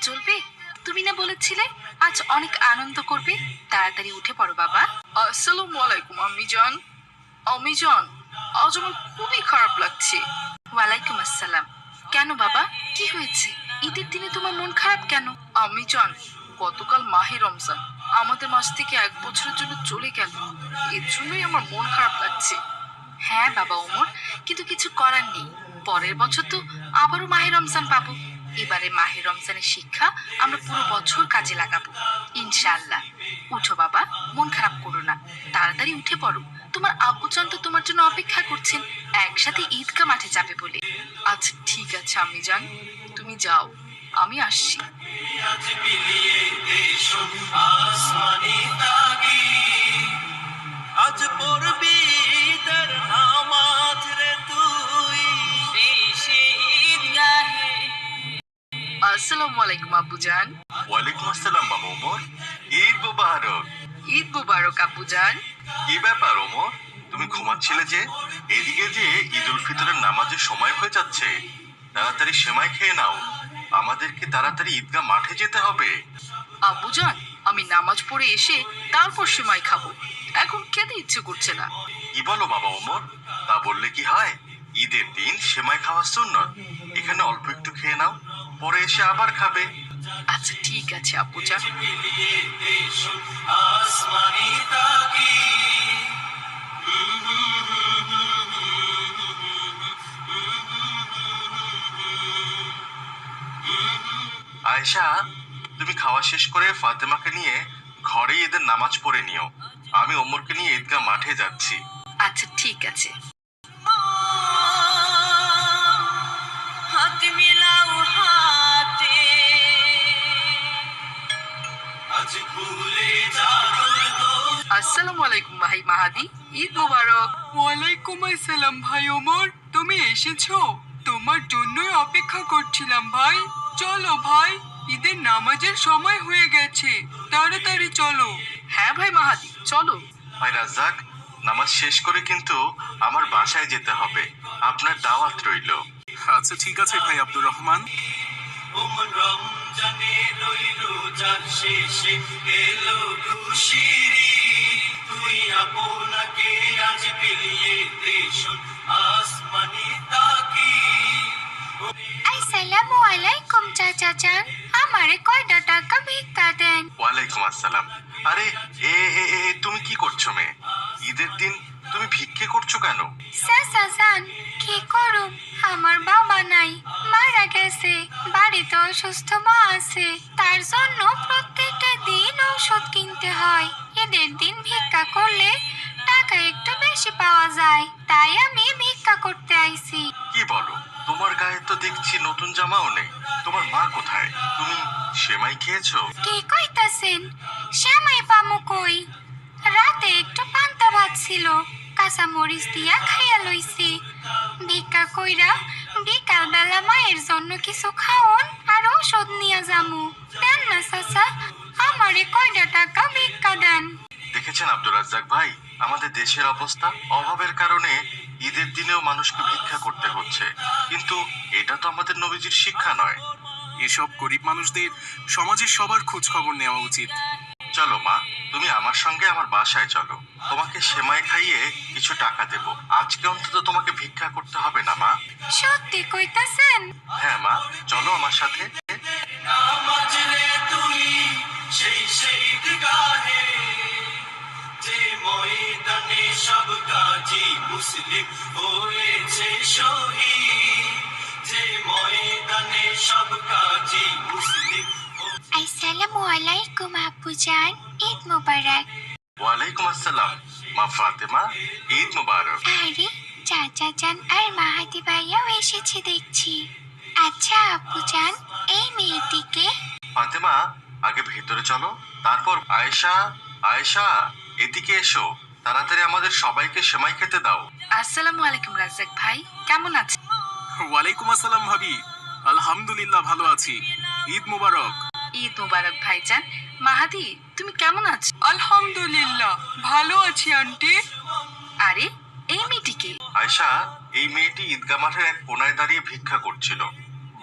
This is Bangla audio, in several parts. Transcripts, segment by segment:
চলবে তুমি না বলেছিলে আজ অনেক আনন্দ করবে? তাড়াতাড়ি উঠে পড়ো বাবা। আসসালামু আলাইকুম আম্মি জান আম্মি জান আজ আমার খুবই খারাপ লাগছে। ওয়ালাইকুম আসসালাম। কেন বাবা? কি হয়েছে? ঈদের দিনে তোমার মন খারাপ কেন? আম্মি জান গতকাল মাহে রমজান। আমাদের মাস থেকে এক বছরের জন্য চলে গেল। এর জন্যই আমার মন খারাপ লাগছে। হ্যাঁ বাবা ওমর কিন্তু কিছু করার নেই। পরের বছর তো আবারও মাহে রমজান পাবো। এবারে মাহে রমজানের শিক্ষা আমরা পুরো বছর কাজে লাগাবো। ইনশাআল্লাহ। উঠো বাবা, মন খারাপ করো না। তাড়াতাড়ি উঠে পড়ো। তোমার আব্বুচান তো তোমার জন্য অপেক্ষা করছেন। একসাথে ঈদগা মাঠে যাবে বলে। আচ্ছা ঠিক আছে আমি যান তুমি যাও। আমি আসছি। আজ পড়বি তার নামাজ রে। আসসালামু আলাইকুম আব্বুজান ওয়ালাইকুম আসসালাম বাবা ওমর। ঈদ মুবারক। ঈদ মুবারক আব্বুজান কি ব্যাপার ওমর? তুমি ঘুমাচ্ছিলে যে? এদিকে যে ঈদ উল ফিতরের নামাজের সময় হয়ে যাচ্ছে তাড়াতাড়ি সেমাই খেয়ে নাও। আমাদেরকে তাড়াতাড়ি ঈদগাহ মাঠে যেতে হবে। আব্বুজান আমি নামাজ পড়ে এসে তারপর সেমাই খাব। এখন খেতে ইচ্ছে করছে না। কি বলো বাবা ওমর? তা বললে কি হয়? ঈদের দিন সেমাই খাওয়ার সুন্নত। পরে এসে আবার খাবে। আচ্ছা ঠিক আছে আপু দেশ আয়েশা তুমি খাওয়া শেষ করে ফাতেমাকে নিয়ে ঘরে ঈদের নামাজ পড়ে নিও। আমি ওমরকে নিয়ে ঈদগাহ মাঠে যাচ্ছি। আচ্ছা ঠিক আছে। ঈদ মুবারক ওয়ালাইকুম আসসালাম ভাই ওমর তুমি এসেছ? তোমার জন্যই অপেক্ষা করছিলাম ভাই। চলো ভাই ঈদের নামাজের সময় হয়ে গেছে। তাড়াতাড়ি চলো। হ্যাঁ ভাই মাহাদি চলো। ভাই রাজ্জাক নামাজ শেষ করে কিন্তু আমার বাসায় যেতে হবে। আপনার দাওয়াত রইল। আচ্ছা ঠিক আছে ভাই আব্দুর রহমান। শেষে এলো খুশির। তুই আপনাকে আজ বিলিয়ে দেশ আসমানি তাকি। আসসালামু আলাইকুম চাচা চান। আমারে কয়টা টাকা ভিক্ষা দেন? ওয়ালাইকুম আসসালাম। আরে এ এ এ, তুমি কি করছ মেয়ে? ঈদের দিন তুমি ভিক্ষে করছ কেন? চাচা চান কি করুম? আমার বাবা নাই মারা গেছে বাড়িতে অসুস্থ মা আছে তার জন্য ঔষধ কিনতে হয়। এদের দিন ভিক্ষা করলে টাকা একটু বেশি পাওয়া যায়। তাই আমি ভিক্ষা করতে আইছি। কি বলো? তোমার গায়ে তো দেখছি নতুন জামাও নেই। তোমার মা কোথায়? তুমি সেমাই খেয়েছো? কি কইতাছেন? শ্যামাই পামু কই? রাতে একটু পান্তা ভাত ছিল। কাঁচা মরিচ দিয়া খাইয়া লইছি। ভিক্ষা কইরা বিকাল বেলা মায়ের জন্য কিছু খাওন আর ওষুধ নিয়া যামু। দেন না চাচা। আমারে কয়টা টাকা ভিক্ষা দেন দেখেছেন আব্দুর রাজ্জাক ভাই? আমাদের দেশের অবস্থা অভাবের কারণে ঈদের দিনেও মানুষকে ভিক্ষা করতে হচ্ছে। কিন্তু এটা তো আমাদের নবীজির শিক্ষা নয়। এসব গরিব মানুষদের সমাজের সবার খোঁজ খবর নেওয়া উচিত। চলো মা তুমি আমার সঙ্গে আমার বাসায় চলো। তোমাকে সেমাই খাইয়ে কিছু টাকা দেব। আজকে অন্তত তোমাকে ভিক্ষা করতে হবে না মা। সত্যি কইতাছেন? হ্যাঁ মা। চলো আমার সাথে। আপুজান ঈদ মোবারক। ওয়ালাইকুম আসসালাম মা ফাতেমা ঈদ মুবারক। আরে চাচা চান আর মাহাদি ভাইয়াও এসেছে দেখছি। আচ্ছা আপুজান এই মেয়েটিকে। ফাতেমা আগে ভেতরে চলো তারপর আয়েশা আয়েশা এদিকে এসো তাড়াতাড়ি আমাদের সবাইকে সেমাই খেতে দাও। আসসালামু আলাইকুম রাজ্জাক ভাই কেমন আছেন? ওয়ালাইকুম আসসালাম ভাবি আলহামদুলিল্লাহ ভালো আছি। ঈদ মুবারক। ঈদ মুবারক ভাইজান মাহাদি তুমি কেমন আছো? আলহামদুলিল্লাহ ভালো আছি আন্টি। আরে এই মেয়েটিকে? আয়শা এই মেয়েটি ঈদগা মাঠের এক কোনায় দাঁড়িয়ে ভিক্ষা করছিল।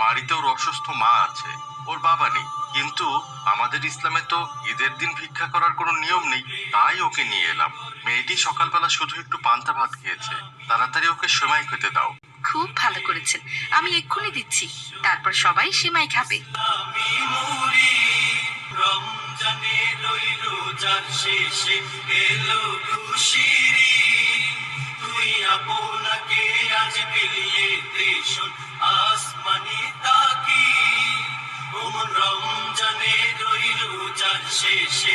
বাড়িতে ওর অসুস্থ মা আছে ওর বাবা নেই। কিন্তু আমাদের ইসলামে তো ঈদের দিন ভিক্ষা করার কোনো নিয়ম নেই তাই ওকে নিয়ে এলাম। মেয়েটি সকালবেলা শুধু একটু পান্তা ভাত খেয়েছে। তাড়াতাড়ি ওকে সময় খেতে দাও। খুব ভালো করেছেন। আমি এক্ষুনি দিচ্ছি। তারপর সবাই সেমাই খাবে। রমজানের ওই রোজার শেষে এলো খুশির। তুই আপনাকে আজ বিলিয়ে দেশন আসমানি তাকি ওমন রমজানের ওই রোজার শেষে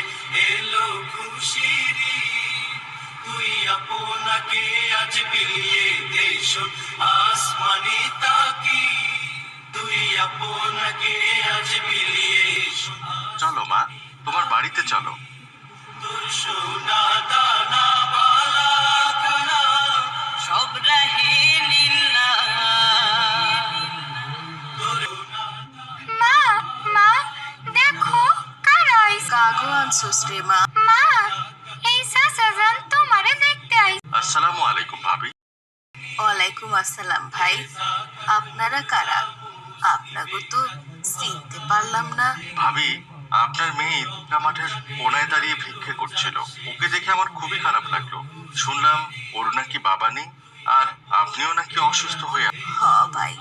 এলো খুশির। তুই আপনাকে আজ বিলিয়ে দেশন আসমানি তাকি তুই আপনাকে তোমার বাড়িতে চলো। মা মা দেখো কারা আইস? কাগো আনছোস মা? মা এই সাসাজান তোমারে দেখতে আইস। আসসালামু আলাইকুম ভাবি। ওয়ালাইকুম আসসালাম ভাই। আপনারা কারা? আপনাকে তো চিনতে পারলাম না। ভাবি আপনার মেয়ে ঈদগা মাঠের কোনায় দাঁড়িয়ে ভিক্ষে করছিল। ওকে দেখে আমার খুবই খারাপ লাগল। শুনলাম ওর নাকি বাবা নেই, আর আপনিও নাকি অসুস্থ হয়ে। হ ভাই,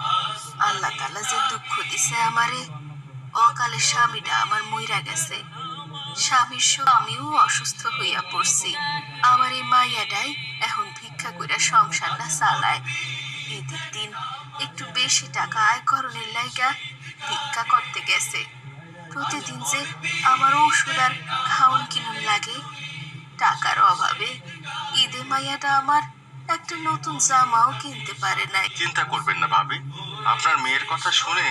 আল্লাহ তালা যে দুঃখ দিছে আমারে, অকালে স্বামীটা আমার মইরা গেছে। স্বামীর আমিও অসুস্থ হইয়া পড়ছি। আমার এই মাইয়াটাই এখন ভিক্ষা কইরা সংসারটা চালায়। ঈদের দিন একটু বেশি টাকা আয় করণের লাইগা ভিক্ষা করতে গেছে। প্রতিদিন যে আমার ওষুধ আর খাওয়ান কিনুন লাগে, টাকার অভাবে ঈদে মাইয়াটা আমার একটা নতুন জামাও কিনতে পারে নাই। চিন্তা করবেন না ভাবি, আপনার মেয়ের কথা শুনে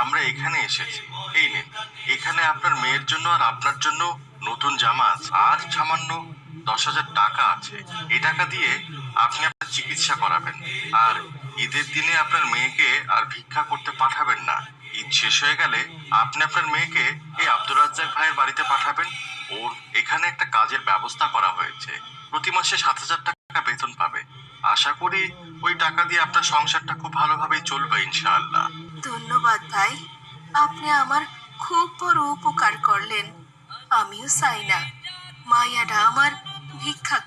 আমরা এখানে এসেছি। এই নিন, এখানে আপনার মেয়ের জন্য আর আপনার জন্য নতুন জামা আছে। আর সামান্য দশ হাজার টাকা আছে। এই টাকা দিয়ে আপনি আপনার চিকিৎসা করাবেন। আর ঈদের দিনে আপনার মেয়েকে আর ভিক্ষা করতে পাঠাবেন না। শেষ হয়ে গেলে আপনি আপনার মেয়েকে এই আব্দুর রাজ্জাক ভাইয়ের বাড়িতে পাঠাবেন। ওর এখানে একটা কাজের ব্যবস্থা করা হয়েছে। প্রতি মাসে সাত হাজার টাকা বেতন পাবে। আশা করি ওই টাকা দিয়ে আপনার সংসারটা খুব ভালোভাবেই চলবে ইনশাআল্লাহ। ধন্যবাদ ভাই। আপনি আমার খুব বড় উপকার করলেন। আমিও চাই না। মায়াটা আমার ভিক্ষা